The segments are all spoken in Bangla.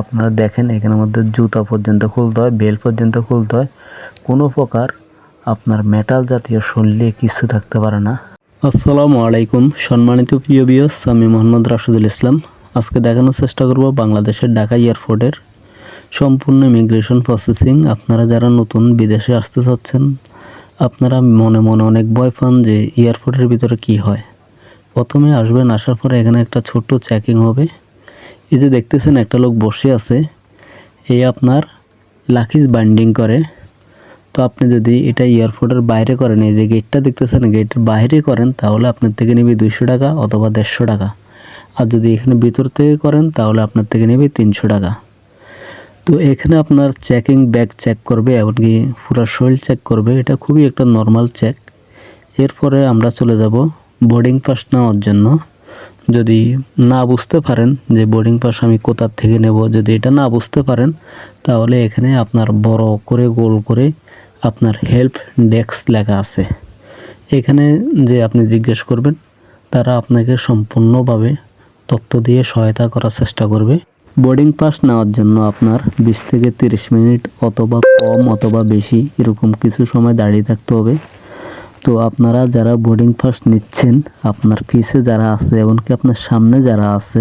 আপনারা দেখেন, এখানের মধ্যে জুতা পর্যন্ত খুলতে হয় বেল পর্যন্ত খুলতে হয়। কোনো প্রকার আপনার মেটাল জাতীয় শরীরে কিছু থাকতে পারে না। আসসালামু আলাইকুম। সম্মানিত প্রিয় বিয়স আমি মোহাম্মদ রাশিদুল ইসলাম। আজকে দেখানোর চেষ্টা করব বাংলাদেশের ঢাকা এয়ারপোর্টের সম্পূর্ণ ইমিগ্রেশন প্রসেসিং আপনারা যারা নতুন বিদেশে আসতে চাচ্ছেন, আপনারা মনে মনে অনেক ভয় পান যে এয়ারপোর্টের ভিতরে কি হয়। প্রথমে আসবেন, আসার পরে এখানে একটা ছোট্ট চেকিং হবে। এই যে দেখতেছেন, একটা লোক বসে আছে। এই আপনার লাকিজ বাইন্ডিং করে। তো আপনি যদি এটা এয়ারপোর্টের বাইরে করেন, এই যে গেটটা দেখতেছেন গেটের বাইরে করেন, তাহলে আপনার থেকে নেবে দুইশো টাকা অথবা দেড়শো টাকা। আর যদি এখানে ভিতর থেকে করেন, তাহলে আপনার থেকে নেবে তিনশো টাকা। তো এখানে আপনার চেকিং ব্যাগ চেক করবে, এমনকি পুরো শরীর চেক করবে। এটা খুবই একটা নর্মাল চেক এরপরে আমরা চলে যাব বোর্ডিং পাস নেওয়ার জন্য। যদি না বুঝতে পারেন যে বোর্ডিং পাস আমি কোথার থেকে নেব, যদি এটা না বুঝতে পারেন, তাহলে এখানে আপনার বড় করে গোল করে আপনার হেল্প ডেস্ক লেখা আছে। এখানে যে আপনি জিজ্ঞেস করবেন, তারা আপনাকে সম্পূর্ণভাবে তথ্য দিয়ে সহায়তা করার চেষ্টা করবে। বোর্ডিং পাস নেওয়ার জন্য আপনার বিশ থেকে তিরিশ মিনিট অথবা কম অথবা বেশি এরকম কিছু সময় দাঁড়িয়ে থাকতে হবে। তো আপনারা যারা বোর্ডিং পাস নিচ্ছেন, আপনার পিছে যারা আছে এমনকি আপনার সামনে যারা আছে,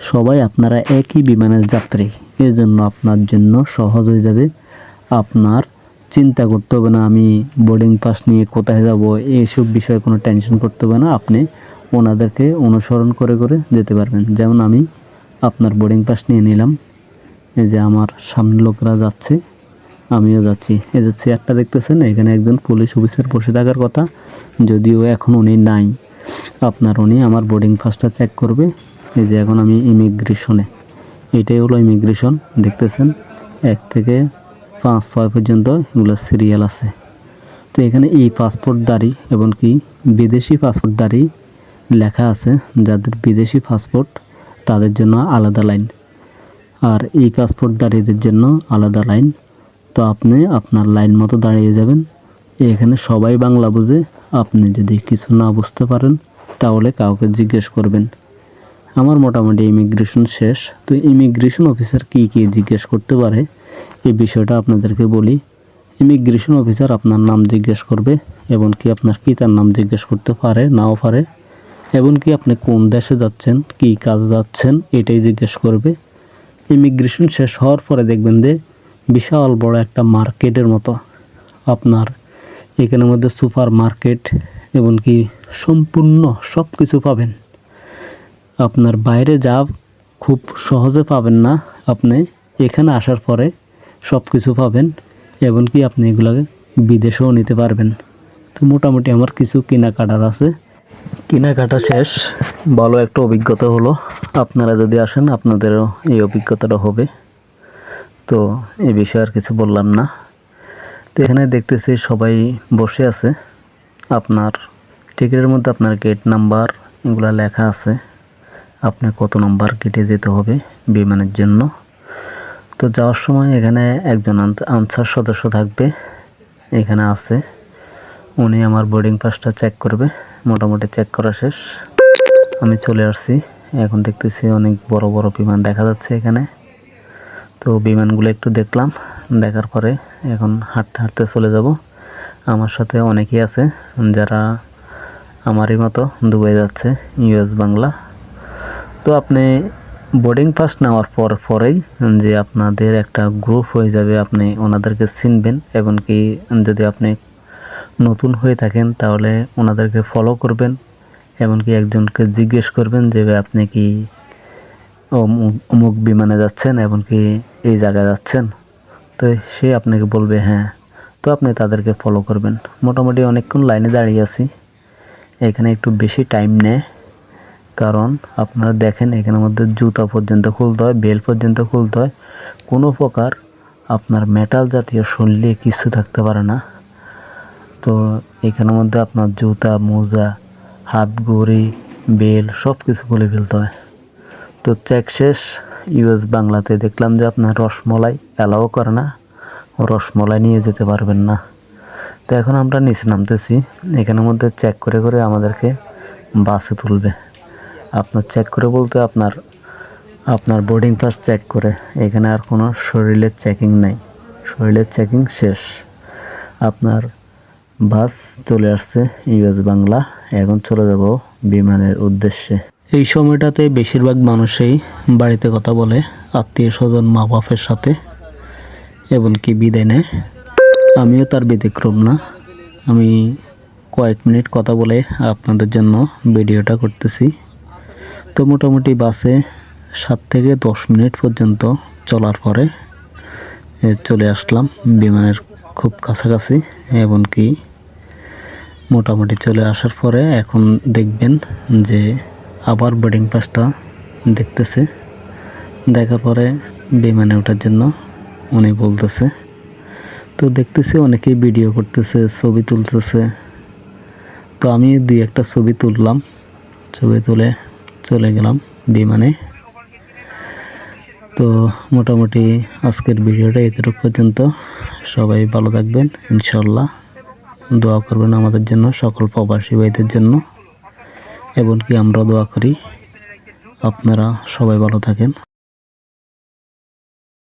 সবাই আপনারা একই বিমানের যাত্রী। এর জন্য আপনার জন্য সহজ হয়ে যাবে। আপনার চিন্তা করতে হবে না, আমি বোর্ডিং পাস নিয়ে কোথায় যাব, এইসব বিষয়ে কোনো টেনশন করতে হবে না। আপনি ওনাদেরকে অনুসরণ করে করে যেতে পারবেন। যেমন আমি আপনার বোর্ডিং পাস নিয়ে নিলাম। এই যে আমার সামনে লোকরা যাচ্ছে। আমিও যাচ্ছি। এই যে চেয়ারটা দেখতেছেন, এখানে একজন পুলিশ অফিসার বসে থাকার কথা। যদিও এখন উনি নাই। আপনার উনি আমার বোর্ডিং পাসটা চেক করবে। এই যে এখন আমি ইমিগ্রেশনে এটাই হলো ইমিগ্রেশন দেখতেছেন? এক থেকে পাঁচ, ছয় পর্যন্ত এগুলো সিরিয়াল আছে। তো এখানে এই পাসপোর্টদারি এমনকি বিদেশি পাসপোর্টদারি লেখা আছে, যাদের বিদেশি পাসপোর্ট তাদের জন্য আলাদা লাইন আর এই পাসপোর্টদারীদের জন্য আলাদা লাইন তো আপনি আপনার লাইন মতো দাঁড়িয়ে যাবেন। এখানে সবাই বাংলা বুঝে আপনি যদি কিছু না বুঝতে পারেন, তাহলে কাউকে জিজ্ঞেস করবেন। আমার মোটামুটি ইমিগ্রেশন শেষ। তো ইমিগ্রেশন অফিসার কী কী জিজ্ঞেস করতে পারে এই বিষয়টা আপনাদেরকে বলি। ইমিগ্রেশন অফিসার আপনার নাম জিজ্ঞেস করবে, এমনকি আপনার পিতার নাম জিজ্ঞেস করতে পারে, নাও পারে। এমনকি আপনি কোন দেশে যাচ্ছেন, কী কাজে যাচ্ছেন, এটাই জিজ্ঞেস করবে। ইমিগ্রেশন শেষ হওয়ার পরে দেখবেন যে বিশাল বড় একটা মার্কেটের মতো। আপনার এখানের মধ্যে সুপার মার্কেট এমনকি সম্পূর্ণ সব কিছু পাবেন। আপনার বাইরে যা খুব সহজে পাবেন না। আপনি এখানে আসার পরে সব কিছু পাবেন, এমনকি আপনি এগুলোকে বিদেশেও নিতে পারবেন। তো মোটামুটি আমার কিছু কেনাকাটার আছে। কেনাকাটা শেষ, ভালো একটা অভিজ্ঞতা হলো। আপনারা যদি আসেন, আপনাদেরও এই অভিজ্ঞতাটা হবে। তো এই বিষয়ে আর কিছু বললাম না। তো এখানে দেখতেছি সবাই বসে আছে। আপনার টিকিটের মধ্যে আপনার গেট নাম্বার এগুলো লেখা আছে। আপনি কত নাম্বার গেটে যেতে হবে বিমানের জন্য। তো যাওয়ার সময় এখানে একজন আনসার সদস্য থাকবে। এখানে আছে। উনি আমার বোর্ডিং পাসটা চেক করবে। মোটামুটি চেক করা শেষ। আমি চলে আসছি। এখন দেখতেছি অনেক বড় বড় বিমান দেখা যাচ্ছে এখানে। তো বিমানগুলো একটু দেখলাম, দেখার পরে এখন হাঁটতে হাঁটতে চলে যাব। আমার সাথে অনেকেই আছে, যারা আমারই মতো দুবাই যাচ্ছে, ইউএস, বাংলা। তো আপনি বোর্ডিং পাস নেওয়ার পর পরেই যে আপনাদের একটা গ্রুপ হয়ে যাবে, আপনি ওনাদেরকে চিনবেন এমনকি যদি আপনি নতুন হয়ে থাকেন, তাহলে ওনাদেরকে ফলো করবেন এমনকি একজনকে জিজ্ঞেস করবেন যে আপনি কি অমুক বিমানে যাচ্ছেন এমনকি এই জায়গায় যাচ্ছেন। তো সে আপনাকে বলবে হ্যাঁ। তো আপনি তাদেরকে ফলো করবেন। মোটামুটি অনেকক্ষণ লাইনে দাঁড়িয়ে আছি। এখানে একটু বেশি টাইম নেয়, কারণ আপনারা দেখেন এখানের মধ্যে জুতা পর্যন্ত খুলতে হয় বেল পর্যন্ত খুলতে হয়। কোনো প্রকার আপনার মেটাল জাতীয় শরীরে কিছু থাকতে পারে না। তো এখানের মধ্যে আপনার জুতা, মোজা, হাত, ঘড়ি বেল সব কিছু খুলে ফেলতে হয়। তো চেক শেষ। ইউএস বাংলাতে দেখলাম যে আপনার রসমলাই অ্যালাও করে না। রসমলাই নিয়ে যেতে পারবেন না। তো এখন আমরা নিচে নামতেছি। এখানের মধ্যে চেক করে করে আমাদেরকে বাসে তুলবে। আপনার চেক করে বলতে আপনার আপনার বোর্ডিং পাস চেক করে। এখানে আর কোনো শরীরের চেকিং নাই। শরীরের চেকিং শেষ। আপনার বাস চলে আসছে ইউএস বাংলা। এখন চলে যাব বিমানের উদ্দেশ্যে। এই সময়টাতে বেশিরভাগ মানুষই বাড়িতে কথা বলে আত্মীয় স্বজন মা বাপের সাথে, এমনকি বিদায় নেয়। আমিও তার ব্যতিক্রম না। আমি কয়েক মিনিট কথা বলে আপনাদের জন্য ভিডিওটা করতেছি। তো মোটামুটি বাসে সাত থেকে দশ মিনিট পর্যন্ত চলার পরে চলে আসলাম। বিমানের খুব কাছাকাছি, এমনকি মোটামুটি চলে আসার পরে এখন দেখবেন যে আবার বোর্ডিং পাসটা দেখতেছে। দেখার পরে বিমানে ওঠার জন্য উনি বলতেছে, তো দেখতেছি অনেকেই ভিডিও করতেছে, ছবি তুলতেছে। তো আমি দুই একটা ছবি তুললাম, ছবি তুলে চলে গেলাম বিমানে। তো মোটামুটি আজকের ভিডিওটা এতটুকু পর্যন্ত। সবাই ভালো থাকবেন ইনশাল্লাহ দোয়া করবেন আমাদের জন্য, সকল প্রবাসী ভাইদের জন্য। এমনকি আমরা দোয়া করি আপনারা সবাই ভালো থাকেন।